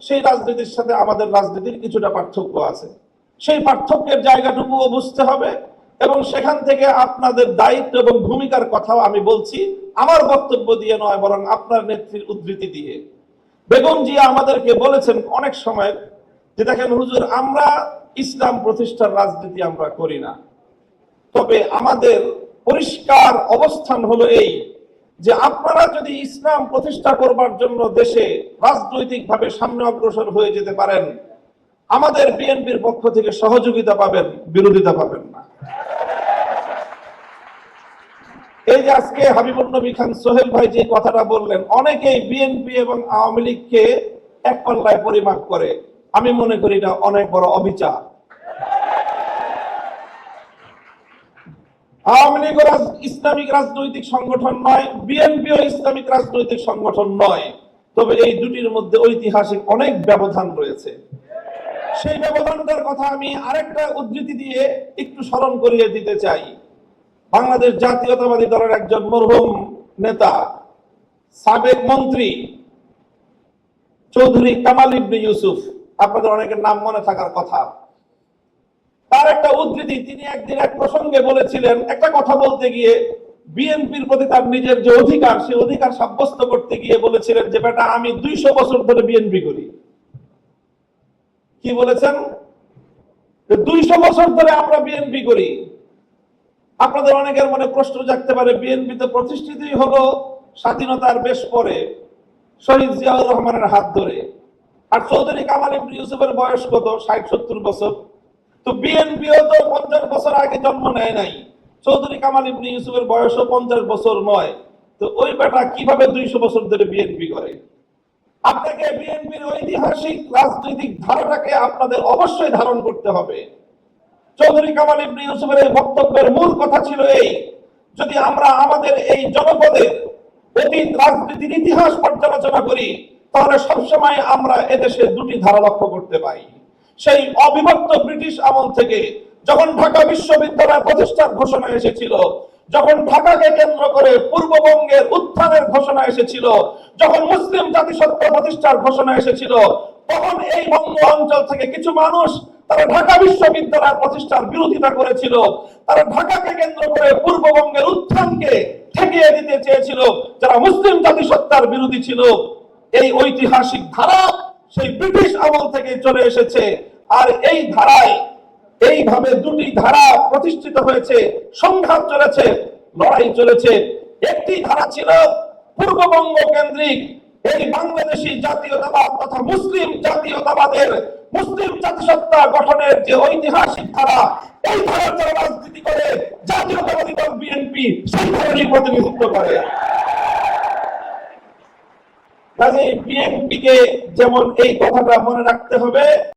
সেই রাজনীতির সাথে আমাদের রাজনীতির কিছুটা পার্থক্য আছে। সেই পার্থক্যের জায়গাটুকুও বুঝতে হবে এবং সেখান থেকে আপনাদের দায়িত্ব এবং ভূমিকার কথাও আমি বলছি, আমার বক্তব্য দিয়ে নয়, বরং আপনার নেত্রীর উদ্ধৃতি দিয়ে। বেগম জিয়া আমাদেরকে বলেছেন অনেক সময় যে, দেখেন হুজুর, আমরা ইসলাম প্রতিষ্ঠার রাজনীতি আমরা করি না। তবে আমাদের পরিষ্কার অবস্থান হলো এই যে আপনারা যদি ইসলাম প্রতিষ্ঠা করবার জন্য দেশে রাজনৈতিকভাবে সামনে অগ্রসর হয়ে যেতে পারেন, আমাদের বিএনপির পক্ষ থেকে সহযোগিতা পাবেন, বিরোধিতা পাবেন না। এই যে আজকে হাবিবুল নবী খান, সোহেল ভাই যে কথাটা বললেন, অনেকেই বিএনপি এবং আওয়ামী লীগকে এক পাল্লায় পরিমাপ করে। আমি মনে করি এটা অনেক বড় অবিচার। আওয়ামী লীগও ইসলামিক রাজনৈতিক সংগঠন নয় বিএনপিও ইসলামিক রাজনৈতিক সংগঠন নয়। তবে এই দুটির মধ্যে ঐতিহাসিক অনেক ব্যবধান রয়েছে। সেই ব্যবধানটার কথা আমি আরেকটা উদ্ধৃতি দিয়ে একটু স্মরণ করিয়ে দিতে চাই। বাংলাদেশ জাতীয়তাবাদী দলের একজন মরহুম নেতা, সাবেক মন্ত্রী চৌধুরী কামাল ইবনে ইউসুফ। আপনাদের অনেকের নাম মনে থাকার কথা। তার একটা উদ্ধৃতি, তিনি একদিন এক প্রসঙ্গে বলেছিলেন, একটা কথা বলতে গিয়ে বিএনপির প্রতি তার নিজের যে অধিকার সেই অধিকার সাব্যস্ত করতে গিয়ে বলেছিলেন যে, বেটা, আমি দুইশো বছর ধরে বিএনপি করি। কি বলেছেন? দুইশো বছর ধরে আমরা বিএনপি করি। আপনাদের অনেকের মনে প্রশ্ন জাগতে পারে বিএনপি তো প্রতিষ্ঠিতই হলো স্বাধীনতার বেশ পরে, শহীদ জিয়াউর রহমানের হাত ধরে। আর চৌধুরী কামাল ইউসুফের বয়স কত? ষাট, সত্তর বছর। তো বিএনপিও তো পঞ্চাশ বছর আগে জন্ম নেয় নাই। চৌধুরী কামাল ইবনে ইউসুফের বয়সও পঞ্চাশ বছর নয়। তো ওই বেটা কীভাবে দুইশো বছর ধরে বিএনপি করে? আপনাকে বিএনপির ঐতিহাসিক রাজনৈতিক ধারাটাকে আপনাদের অবশ্যই ধারণ করতে হবে। চৌধুরী কামাল ইবনে ইউসুফের এই বক্তব্যের মূল কথা ছিল এই, যদি আমরা আমাদের এই জনপদের অতীত রাজনীতির ইতিহাস পর্যালোচনা করি, তাহলে সবসময় আমরা এদেশে দুটি ধারা লক্ষ্য করতে পাই সেই অবিভক্ত ব্রিটিশ আমল থেকে যখন ঢাকা বিশ্ববিদ্যালয় প্রতিষ্ঠার ঘোষণা এসেছিল, যখন ঢাকাকে কেন্দ্র করে পূর্ববঙ্গের উত্থানের ঘোষণা এসেছিল, যখন মুসলিম জাতিসত্তা প্রতিষ্ঠার ঘোষণা এসেছিল, তখন এই বঙ্গ অঞ্চল থেকে কিছু মানুষ তারা ঢাকা বিশ্ববিদ্যালয় প্রতিষ্ঠার বিরোধিতা করেছিল। তারা ঢাকাকে কেন্দ্র করে পূর্ববঙ্গের উত্থানকে ঠেকিয়ে দিতে চেয়েছিল, যারা মুসলিম জাতিসত্তার বিরোধী ছিল। এই ঐতিহাসিক ধারা সেই ব্রিটিশ আমল থেকে চলে এসেছে। আর এই ধারায়, এইভাবে দুটি ধারা প্রতিষ্ঠিত হয়েছে, সংঘাত চলেছে, লড়াই চলেছে। একটি ধারা ছিল পূর্ববঙ্গ কেন্দ্রিক, এই বাংলাদেশি জাতীয়তাবাদ তথা মুসলিম জাতীয়তাবাদের, মুসলিম জাতিসত্তা গঠনের যে ঐতিহাসিক ধারা, এই ধারার যারা রাজনীতি করে, জাতীয়তাবাদী দল বিএনপি সেই ধরনের প্রতিনিধিত্ব করে। কাজে বিএনপিকে যেমন এই কথাটা মনে রাখতে হবে